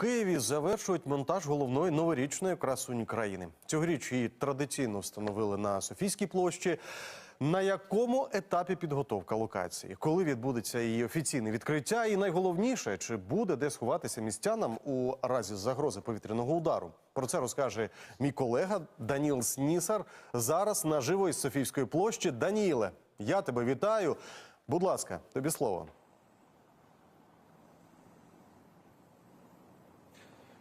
Києві завершують монтаж головної новорічної красуні країни. Цьогоріч її традиційно встановили на Софійській площі. На якому етапі підготовка локації? Коли відбудеться її офіційне відкриття? І найголовніше, чи буде де сховатися містянам у разі загрози повітряного удару? Про це розкаже мій колега Даніл Снісар. Зараз наживо із Софійської площі. Даніеле, я тебе вітаю. Будь ласка, тобі слово.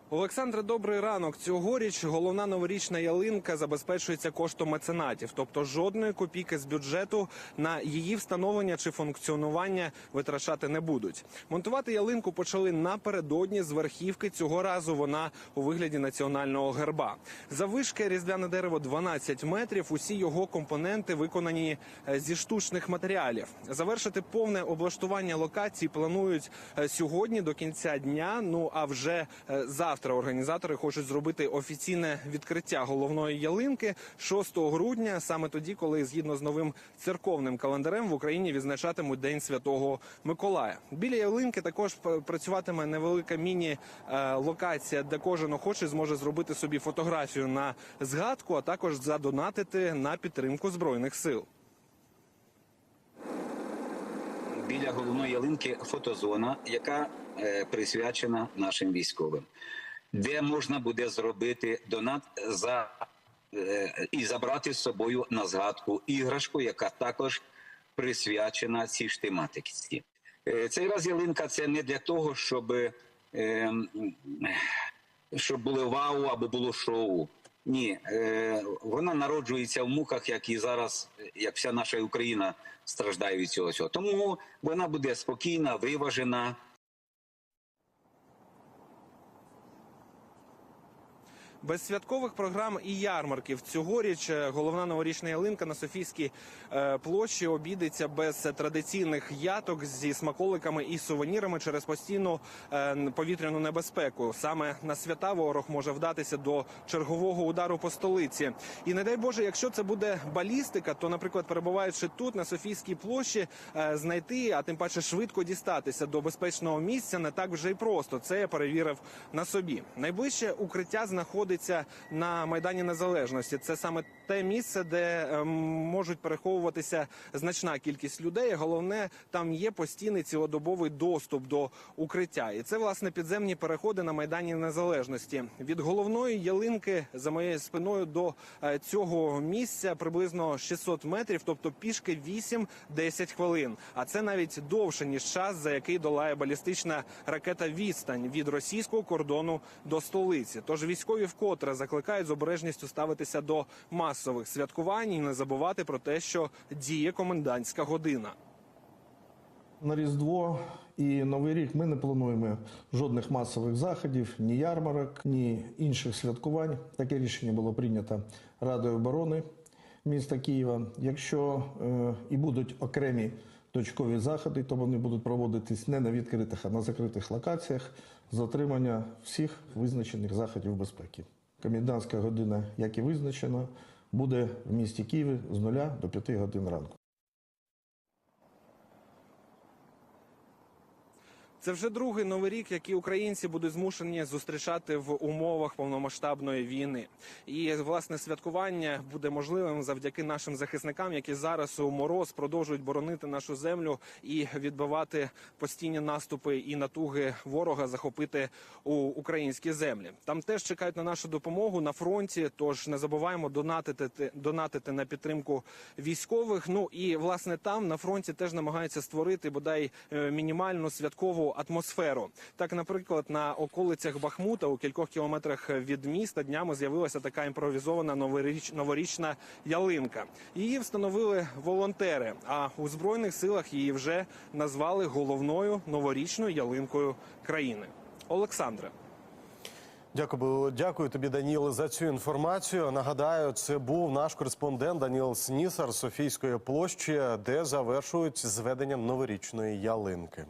Олександре, добрий ранок. Цьогоріч головна новорічна ялинка забезпечується коштом меценатів, тобто жодної копійки з бюджету на її встановлення чи функціонування витрачати не будуть. Монтувати ялинку почали напередодні з верхівки. Цього разу вона у вигляді національного герба. Завишки різдвяне дерево 12 метрів. Усі його компоненти виконані е, зі штучних матеріалів. Завершити повне облаштування локації планують е, сьогодні до кінця дня. Ну а вже е, завтра організатори хочуть зробити офіційне відкриття головної ялинки 6 грудня, саме тоді, коли згідно з новим церковним календарем в Україні відзначатимуть День Святого Миколая. Біля ялинки також працюватиме невелика міні-локація, де кожен охочий зможе зробити собі фотографію на згадку, а також задонатити на підтримку збройних сил. біля головної ялинки фотозона, яка е, присвячена нашим військовим, де можна буде зробити донат за е, і забрати з собою на згадку іграшку, яка також присвячена цій ж тематиці. Е, цей раз ялинка це не для того, щоб, е, щоб було вау або було шоу. Ні, е, вона народжується в муках, як і зараз, як вся наша Україна страждає від цього. Тому вона буде спокійна, виважена. Без святкових програм і ярмарків цьогоріч е, головна новорічна ялинка на Софійській е, площі обійдеться без традиційних яток зі смаколиками і сувенірами через постійну е, повітряну небезпеку. Саме на свята ворог може вдатися до чергового удару по столиці. І не дай Боже, якщо це буде балістика, то, наприклад, перебуваючи тут на Софійській площі, знайти, а тим паче швидко дістатися до безпечного місця не так вже й просто. Це я перевірив на собі. Найближче укриття знаходиться на майдані Незалежності. Це саме те місце, де е, можуть переховуватися значна кількість людей. Головне, там є постійний цілодобовий доступ до укриття, і це власне підземні переходи на майдані Незалежності. Від головної ялинки за моєю спиною до е, цього місця приблизно 600 метрів, тобто пішки 8-10 хвилин. А це навіть довше ніж час, за який долає балістична ракета відстань від російського кордону до столиці. Тож військові вкотре закликають з обережністю ставитися до масових святкувань і не забувати про те, що діє комендантська година. На Різдво і Новий рік ми не плануємо жодних масових заходів, ні ярмарок, ні інших святкувань. Таке рішення було прийнято Радою оборони міста Києва. Якщо е, і будуть окремі точкові заходи, то вони будуть проводитись не на відкритих, а на закритих локаціях з отримання всіх визначених заходів безпеки. Комендантська година, як і визначено, буде в місті Києві з 0 до 5 годин ранку. Це вже другий новий рік, який українці будуть змушені зустрічати в умовах повномасштабної війни. І власне святкування буде можливим завдяки нашим захисникам, які зараз у мороз продовжують боронити нашу землю і відбивати постійні наступи і натуги ворога захопити у українські землі. Там теж чекають на нашу допомогу на фронті. Тож не забуваємо донатити донатити на підтримку військових. Ну і власне там на фронті теж намагаються створити бодай е, мінімальну святкову атмосферу. Так, наприклад, на околицях Бахмута у кількох кілометрах від міста днями з'явилася така імпровізована новоріч, новорічна ялинка. Її встановили волонтери. А у збройних силах її вже назвали головною новорічною ялинкою країни. Олександре. Дякую, дякую тобі, Даніл, за цю інформацію. Нагадаю, це був наш кореспондент Даніл Снісар з Софійської площі, де завершують зведення новорічної ялинки.